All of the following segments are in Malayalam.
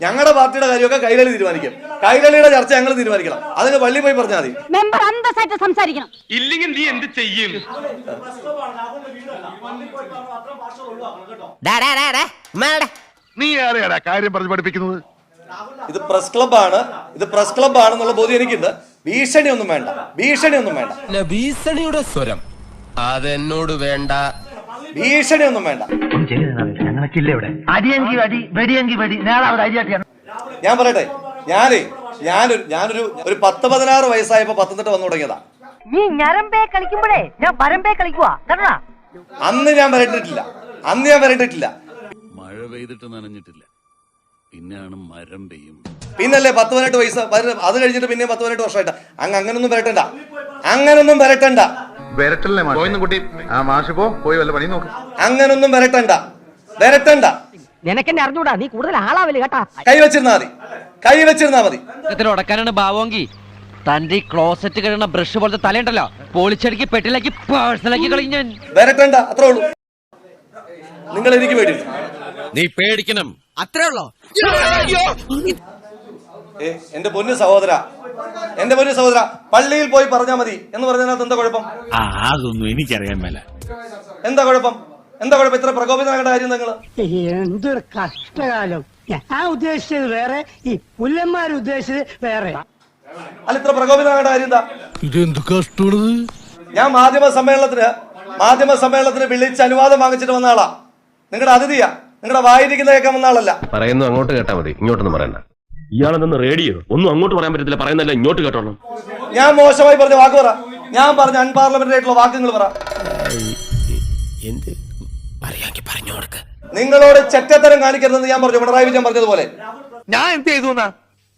ഞങ്ങളുടെ പാർട്ടിയുടെ കാര്യമൊക്കെ കൈരളി തീരുമാനിക്കും. കൈരളിയുടെ ചർച്ച ഞങ്ങൾ തീരുമാനിക്കണം. അതിന് പള്ളി പോയി പറഞ്ഞാൽ മതി. മെമ്പർ അന്തസ്സായിട്ട് സംസാരിക്കണം. ഇല്ലെങ്കിൽ നീ എന്ത് ചെയ്യും? നീ ആരെയാടാ കാര്യം പറഞ്ഞു പഠിപ്പിക്കുന്നത്? ഇത് പ്രസ് ക്ലബ്ബാണ്. ഇത് പ്രസ് ക്ലബാണെന്നുള്ള ബോധ്യം എനിക്കുണ്ട്. ഭീഷണി ഒന്നും വേണ്ട. ഭീഷണി ഒന്നും വേണ്ട ഭീഷണിയുടെ സ്വരം. അതെന്നോട് വേണ്ട. ഭീഷണി ഒന്നും വേണ്ട അടിയെങ്കിൽ അടി വെടിയെങ്കിൽ വെടി. നേരെ അവിടെ അരിയാട്ടിയാണ്. ഞാൻ പറയട്ടെ ഞാനേ ഞാനൊരു ഞാനൊരു ഒരു പത്ത് പതിനാറ് വയസ്സായപ്പോ പത്തനംതിട്ട വന്നു തുടങ്ങിയതാ. നീ ഞരമ്പേ കളിക്കുമ്പോഴേ ഞാൻ വരമ്പേ കളിക്കുവാ. അന്ന് ഞാൻ വരണ്ടിട്ടില്ല. അന്ന് ഞാൻ വരണ്ടിട്ടില്ല. മഴ പെയ്തിട്ട് നനഞ്ഞിട്ടില്ല. പിന്നെയാണ് മരം പെയ്യും. പിന്നല്ലേ പത്ത് പതിനെട്ട് വയസ്സ് അത് കഴിഞ്ഞിട്ട് പിന്നെ പത്ത് പതിനെട്ട് വർഷമായിട്ട്. അങ്ങ് അങ്ങനൊന്നും വരട്ടണ്ട. അങ്ങനൊന്നും വരട്ടണ്ട. വരട്ടല്ലേ കുട്ടി. ആ മാഷ് പോ പോയി വല്ല പണി നോക്ക്. അങ്ങനൊന്നും വരട്ടണ്ട. വരട്ടണ്ട നിനക്കെന്നെ അറിഞ്ഞൂടാ നീ കൂടുതൽ ആളാവില്ല കേട്ടാ. കൈവച്ചിരുന്നാ മതി. കൈവച്ചിരുന്നാ മതി. ഉടക്കാനാണ് ഭാവമെങ്കിൽ തന്റെ ഈ ക്ലോസറ്റ് കഴിയുന്ന ബ്രഷ് പോലത്തെ തലയുണ്ടല്ലോ. പോളിച്ചടിക്ക് പെട്ടിലാക്കി പേഴ്സണലാക്കി കളഞ്ഞ വരട്ടണ്ട അത്രേ ഉള്ളൂ. നിങ്ങൾ എനിക്ക് വേണ്ടി നീ പേടിക്കണം. അത്രേ ഉള്ളോ? ഏ, എന്റെ പൊന്നു സഹോദര എന്റെ പൊന്നു സഹോദര പള്ളിയിൽ പോയി പറഞ്ഞാൽ മതി എന്ന് പറഞ്ഞതിനകത്ത് എന്താ കുഴപ്പം? അതൊന്നും എനിക്കറിയാൻ മേല. എന്താ കുഴപ്പം? എന്താ കുഴപ്പം? ഇത്ര പ്രകോപിതനാകേണ്ട കാര്യം നിങ്ങൾ എന്തൊരു കഷ്ടകാലം. ഞാൻ ഉദ്ദേശിച്ചത് വേറെ ഈ പുല്ലന്മാർ ഉദ്ദേശിച്ചത് വേറെ. അല്ല ഇത്ര പ്രകോപിതനാകേണ്ട കാര്യം എന്താ? ഇതെന്ത് ഞാൻ മാധ്യമ സമ്മേളനത്തിന് മാധ്യമ സമ്മേളനത്തിന് വിളിച്ച് അനുവാദം വാങ്ങിച്ചിട്ട് വന്ന ആളാ. നിങ്ങളുടെ അതിഥിയാ. നിങ്ങളുടെ വായിരിക്കുന്ന കേൾക്കാൻ വന്ന ആളല്ല. പറയുന്നു അങ്ങോട്ട് കേട്ടാ മതി. ഇങ്ങോട്ടൊന്നും പറയണ്ട. ഇയാളെന്ന് റേഡിയോ ഒന്നും അങ്ങോട്ട് പറയാൻ പറ്റത്തില്ല. പറയുന്നല്ല ഇങ്ങോട്ട് കേട്ടോളാം ഞാൻ മോശമായി പറഞ്ഞ വാക്ക് പറ. ഞാൻ പറഞ്ഞ അൺപാർലമെന്ററി ആയിട്ടുള്ള വാക്കുകൾ പറ. എന്ത്? പറയാങ്കി പറഞ്ഞു കൊടുക്ക. നിങ്ങളോട് ചെറ്റത്തരം കാണിക്കരുതെന്ന് ഞാൻ പറഞ്ഞു. പിണറായി വിജയൻ പറഞ്ഞതുപോലെ. ഞാൻ എന്ത് ചെയ്തു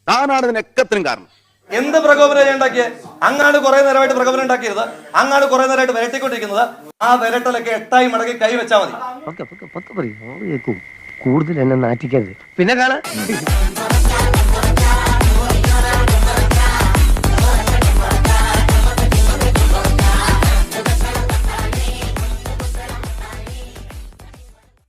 താനാണ് ഇതിനെക്കത്തിനും കാരണം. എന്ത് പ്രകോപനം ഞാൻ ഉണ്ടാക്കിയത് അങ്ങാണ് കുറെ നേരമായിട്ട് പ്രകോപനം ഉണ്ടാക്കിയത് അങ്ങാണ് കുറെ നേരമായിട്ട് വിരട്ടിക്കൊണ്ടിരിക്കുന്നത്. ആ വിരട്ടലൊക്കെ എട്ടായി മടക്കി കൈ വെച്ചാൽ മതി. കൂടുതൽ എന്നെ നാറ്റിക്കരുത്. പിന്നെ കാണാ.